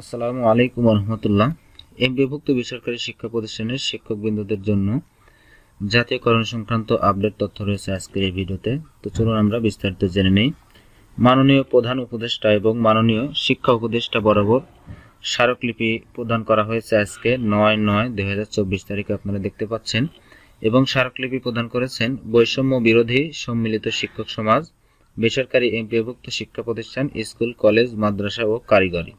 আসসালামু আলাইকুম রহমতুল্লাহ এমবিভুক্ত বেসরকারি শিক্ষা প্রতিষ্ঠানের শিক্ষকবৃন্দদের জন্য জাতীয়করণ সংক্রান্ত আপডেট তথ্য রয়েছে আজকের এই ভিডিওতে। তো চলুন আমরা বিস্তারিত জেনে নেই। মাননীয় প্রধান উপদেষ্টা এবং মাননীয় শিক্ষা উপদেষ্টা বরাবর স্মারকলিপি প্রদান করা হয়েছে আজকে নয় নয় দুই হাজার চব্বিশ তারিখে আপনারা দেখতে পাচ্ছেন এবং স্মারকলিপি প্রদান করেছেন বৈষম্য বিরোধী সম্মিলিত শিক্ষক সমাজ, বেসরকারি এম এমপিভুক্ত শিক্ষা প্রতিষ্ঠান, স্কুল, কলেজ, মাদ্রাসা ও কারিগরি।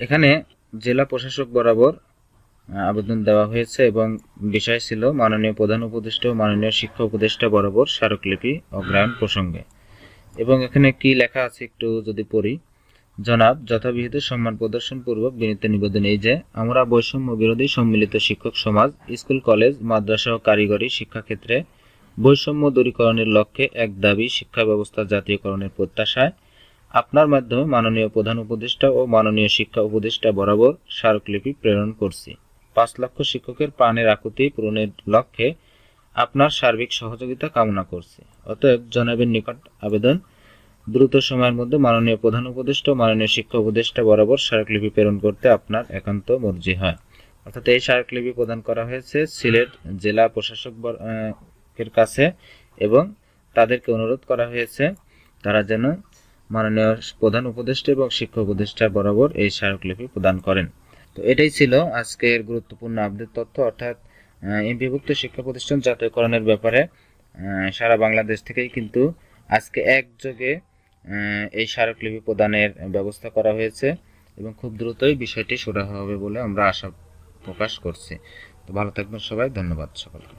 এখানে জেলা প্রশাসক বরাবর আবেদন দেওয়া হয়েছে এবং বিষয় ছিল মাননীয় প্রধান উপদেষ্টা ও মাননীয় শিক্ষা উপদেষ্টা বরাবর স্মারকলিপি অগ্রায়ণ প্রসঙ্গে। এবং এখানে কি লেখা আছে একটু যদি পড়ি। জনাব, যথাবিহিত সম্মান প্রদর্শন পূর্বক বিনীত নিবেদন এই যে, আমরা বৈষম্য বিরোধী সম্মিলিত শিক্ষক সমাজ, স্কুল, কলেজ, মাদ্রাসা ও কারিগরি শিক্ষাক্ষেত্রে বৈষম্য দূরীকরণের লক্ষ্যে এক দাবি শিক্ষা ব্যবস্থা জাতীয়করণের প্রত্যাশায় আপনার মাধ্যমে মাননীয় প্রধান উপদেষ্টা ও মাননীয় শিক্ষা উপদেষ্টা বরাবর স্মারকলিপি প্রেরণ করছি। পাঁচ লক্ষ শিক্ষকের প্রাণের আকুতি পূরণের লক্ষ্যে আপনার সার্বিক সহযোগিতা কামনা করছি। অতএব জনাবের নিকট আবেদন। দ্রুত সময়ের মধ্যে মাননীয় প্রধান উপদেষ্টা মাননীয় শিক্ষা উপদেষ্টা বরাবর স্মারকলিপি প্রেরণ করতে আপনার একান্ত মর্জি হয়। অর্থাৎ এই স্মারকলিপি প্রদান করা হয়েছে সিলেট জেলা প্রশাসক এর কাছে এবং তাদেরকে অনুরোধ করা হয়েছে, তারা যেন মাননীয় প্রধান উপদেষ্টা এবং শিক্ষক উপদেষ্টা বরাবর এই স্মারকলিপি প্রদান করেন। তো এটাই ছিল আজকের গুরুত্বপূর্ণ আপডেট তথ্য। অর্থাৎ এমপিভুক্ত শিক্ষা প্রতিষ্ঠান জাতীয়করণের ব্যাপারে সারা বাংলাদেশ থেকেই কিন্তু আজকে একযোগে এই স্মারকলিপি প্রদানের ব্যবস্থা করা হয়েছে এবং খুব দ্রুতই বিষয়টি সুরাহা হবে বলে আমরা আশা প্রকাশ করছি। তো ভালো থাকবেন সবাই। ধন্যবাদ সকলকে।